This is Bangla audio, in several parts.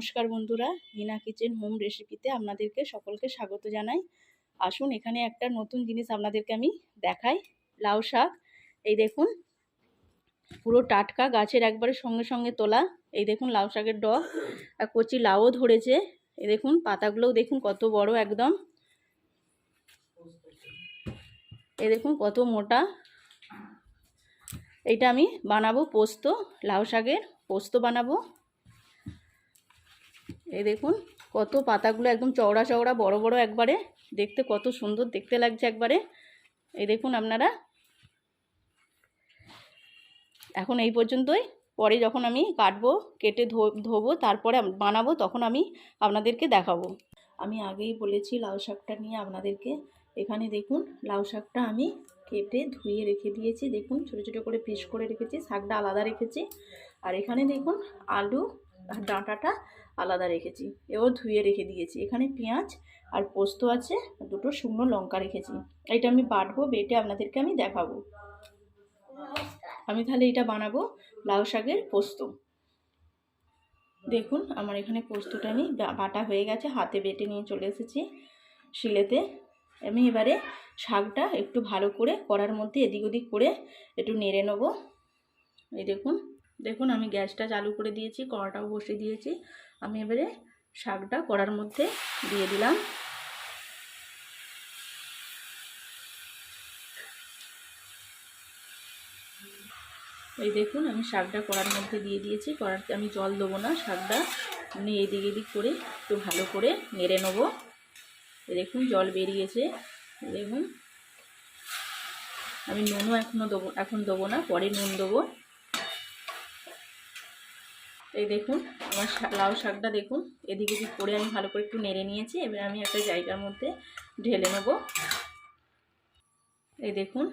নমস্কার বন্ধুরা, হিনা কিচেন হোম রেসিপিতে আপনাদেরকে সকলকে স্বাগত জানাই। আসুন, এখানে একটা নতুন জিনিস আপনাদেরকে আমি দেখাই, লাউ শাক। এই দেখুন, পুরো টাটকা গাছের একবারে সঙ্গে সঙ্গে তোলা। এই দেখুন, লাউ শাকের ডগ আর কচি লাউও ধরেছে। এই দেখুন, পাতাগুলোও দেখুন কত বড় একদম। এই দেখুন, কত মোটা। এইটা আমি বানাবো পোস্ত, লাউ শাকের পোস্ত বানাবো। এই দেখুন, কত পাতাগুলো একদম চওড়া চওড়া, বড় বড় একবারে। দেখতে কত সুন্দর, দেখতে লাগছে একবারে। এই দেখুন আপনারা। এখন এই পর্যন্তই। পরে যখন আমি কাটবো, কেটে ধোবো, তারপরে বানাবো, তখন আমি আপনাদেরকে দেখাবো। আমি আগেই বলেছি লাউ শাকটা নিয়ে আপনাদেরকে। এখানে দেখুন, লাউ শাকটা আমি কেটে ধুয়ে রেখে দিয়েছি। দেখুন, ছোটো ছোটো করে পিস করে রেখেছি, শাকটা আলাদা রেখেছি। আর এখানে দেখুন, আলু ডাঁটাটা আলাদা রেখেছি। এও ধুয়ে রেখে দিয়েছি। এখানে পেঁয়াজ আর পোস্ত আছে, দুটো শুকনো লঙ্কা রেখেছি। এটা আমি বাটবো, বেটে আপনাদেরকে আমি দেখাবো। আমি তাহলে এটা বানাবো লাউ শাকের পোস্ত। দেখুন, আমার এখানে পোস্তটা আমি বাটা হয়ে গেছে, হাতে বেটে নিয়ে চলে এসেছি শিলেতে। আমি এবারে শাকটা একটু ভালো করে কড়ার মধ্যে এদিক ওদিক করে একটু নেড়ে নেব। এই দেখুন দেখুন আমি গ্যাসটা চালু করে দিয়েছি, কড়াটাও বসিয়ে দিয়েছি। আমি এবারে শাকটা কড়ার মধ্যে দিয়ে দিলাম। এই দেখুন আমি শাকটা কড়ার মধ্যে দিয়ে দিয়েছি, কড়াতে আমি জল দেবো না, শাকটা আমি এদিক এদিক করে একটু ভালো করে নেড়ে নেব। দেখুন জল বেরিয়েছে দেখুন। আমি নুনও এখনও দেবো, এখন দেবো না, পরে নুন দেবো। এই দেখুন, আমার লাউ শাকটা দেখুন। এদিক এদিক করে আমি ভালো করে একটু নেড়ে নিয়েছি, এবার আমি একটা জায়গার মধ্যে ঢেলে নেব। এই দেখুন,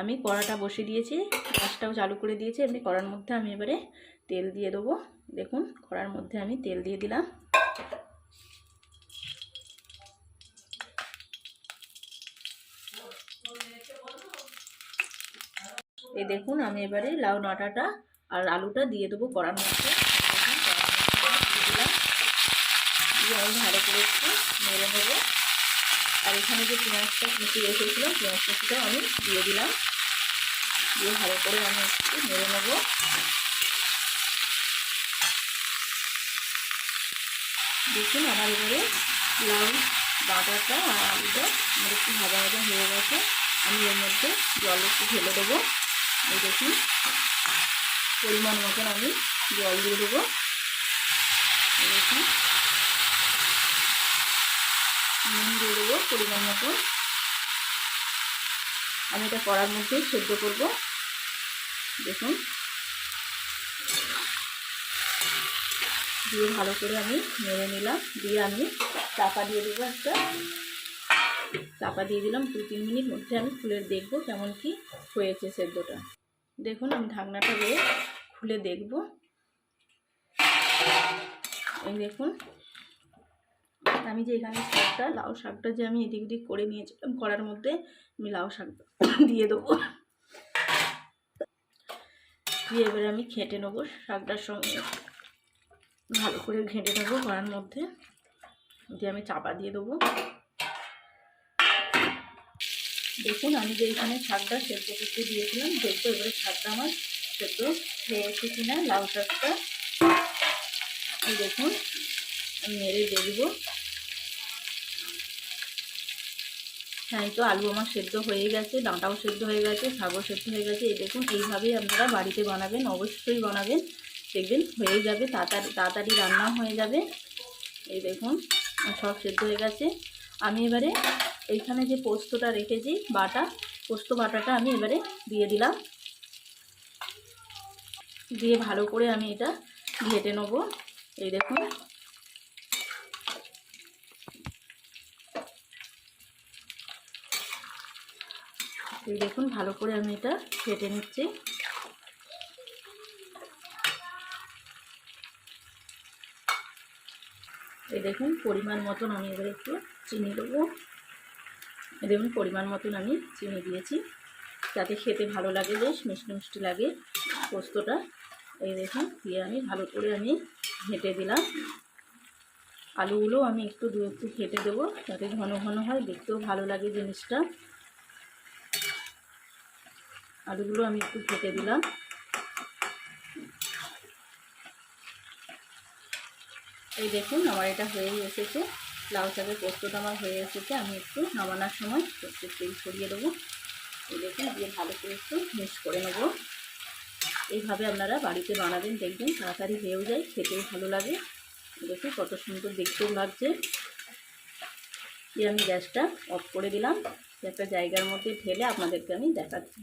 আমি কড়াটা বসে দিয়েছি, গ্যাসটাও চালু করে দিয়েছি, এমনি কড়ার মধ্যে আমি এবারে তেল দিয়ে দেবো। দেখুন, কড়ার মধ্যে আমি তেল দিয়ে দিলাম। এই দেখুন, আমি এবারে লাউ ডাঁটাটা আর আলুটা দিয়ে দেবো কড়ার মধ্যে। দিয়ে আমি ভালো করে একটু মেরে নেব। আর এখানে যে পেঁয়াজটা কুচি রেখেছিলাম পেঁয়াজ কুচিটা আমি দিয়ে দিলাম। দিয়ে ভালো করে আমি একটু মেরে নেব। দেখুন আমার এবারে লাউ বাটাটা আর আলুটা আমার একটু ভাজা ভাজা হয়ে গেছে। আমি এর মধ্যে জল একটু ঢেলে দেবো। এই দেখুন, পরিমাণ মতন আমি জল দিয়ে দেবো। দেখুন। নুন দিয়ে দেবো পরিমাণ মতন। আমি এটা কড়ার মধ্যেই সেদ্ধ করব। দেখুন। দিয়ে ভালো করে আমি নেড়ে নিলাম। দিয়ে আমি চাপা দিয়ে দেবো একটা। চাপা দিয়ে দিলাম দু তিন মিনিট মধ্যে আমি খুলে দেখব কেমন কি হয়েছে সেদ্ধটা। দেখুন আমি ঢাকনাটা দিয়ে খুলে দেখব। এই দেখুন। আমি যে এখানে শাকটা, লাউ শাকটা যে আমি এদিক ওদিক করে নিয়েছিলাম, করার মধ্যে আমি লাউ শাকটা দিয়ে দেবো। দিয়ে এবারে আমি খেটে নেব শাকটার সঙ্গে। ভালো করে ঘেঁটে নেব কড়ার মধ্যে। দিয়ে আমি চাপা দিয়ে দেবো। দেখুন, আমি যে এখানে শাকটা সেদ্ধ করতে দিয়েছিলাম, দেখব এবারে শাকটা আমার সেদ্ধ হয়েছে কিনা, লাউ শাকটা। দেখুন মেরে দেখব হ্যাঁ এই তো আলু আমার সেদ্ধ হয়ে গেছে, ডাঁটাও সেদ্ধ হয়ে গেছে, শাকও সেদ্ধ হয়ে গেছে। এই দেখুন, এইভাবেই আপনারা বাড়িতে বানাবেন, অবশ্যই বানাবেন। দেখবেন হয়ে যাবে, তাড়াতাড়ি তাড়াতাড়ি রান্না হয়ে যাবে। এই দেখুন সব সেদ্ধ হয়ে গেছে। আমি এবারে এইখানে যে পোস্তটা রেখেছি, বাটা, পোস্ত বাটাটা আমি এবারে দিয়ে দিলাম। দিয়ে ভালো করে আমি এটা ঘেটে নেব। এই দেখুন দেখুন, ভালো করে আমি এটা ঘেটে নিচ্ছি। এই দেখুন, পরিমাণ মতন আমি এবার একটু চিনি দেবো। দেখুন, পরিমাণ মতন আমি চিনি দিয়েছি। যাতে খেতে ভালো লাগে, বেশ মিষ্টি মিষ্টি লাগে পোস্তটা। এই দেখুন, দিয়ে আমি ভালো করে আমি ঘেঁটে দিলাম। আলুগুলো আমি একটু দু একটু ঘেঁটে দেবো, যাতে ঘন ঘন হয়, দেখতেও ভালো লাগে জিনিসটা। আলুগুলো আমি একটু ঘেঁটে দিলাম। এই দেখুন, আমার এটা হয়েই এসেছে। লাউ শাকের পোস্তটা আমার হয়ে এসেছে। আমি একটু নামানোর সময় তেল ছড়িয়ে দেবো। এই দেখুন, দিয়ে ভালো করে একটু মিক্স করে নেব। এইভাবে আপনারা বাড়িতে বানাবেন, দেখবেন তাড়াতাড়ি হয়েও যায়, খেতেও ভালো লাগে। দেখুন, কত সুন্দর দেখতেও লাগছে। দিয়ে আমি গ্যাসটা অফ করে দিলাম। একটা জায়গার মধ্যে ঢেলে আপনাদেরকে আমি দেখাচ্ছি।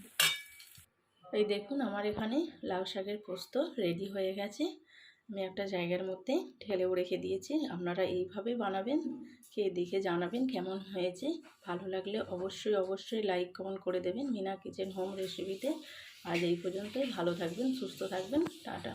এই দেখুন আমার এখানে লাউ শাকের পোস্ত রেডি হয়ে গেছে। আমি একটা জায়গার মধ্যে ঠেলেও রেখে দিয়েছি। আপনারা এইভাবে বানাবেন খেয়ে দেখে জানাবেন কেমন হয়েছে। ভালো লাগলে অবশ্যই অবশ্যই লাইক কমেন্ট করে দেবেন। মিনা কিচেন হোম রেসিপিতে আজ এই পর্যন্তই। ভালো থাকবেন, সুস্থ থাকবেন। টাটা।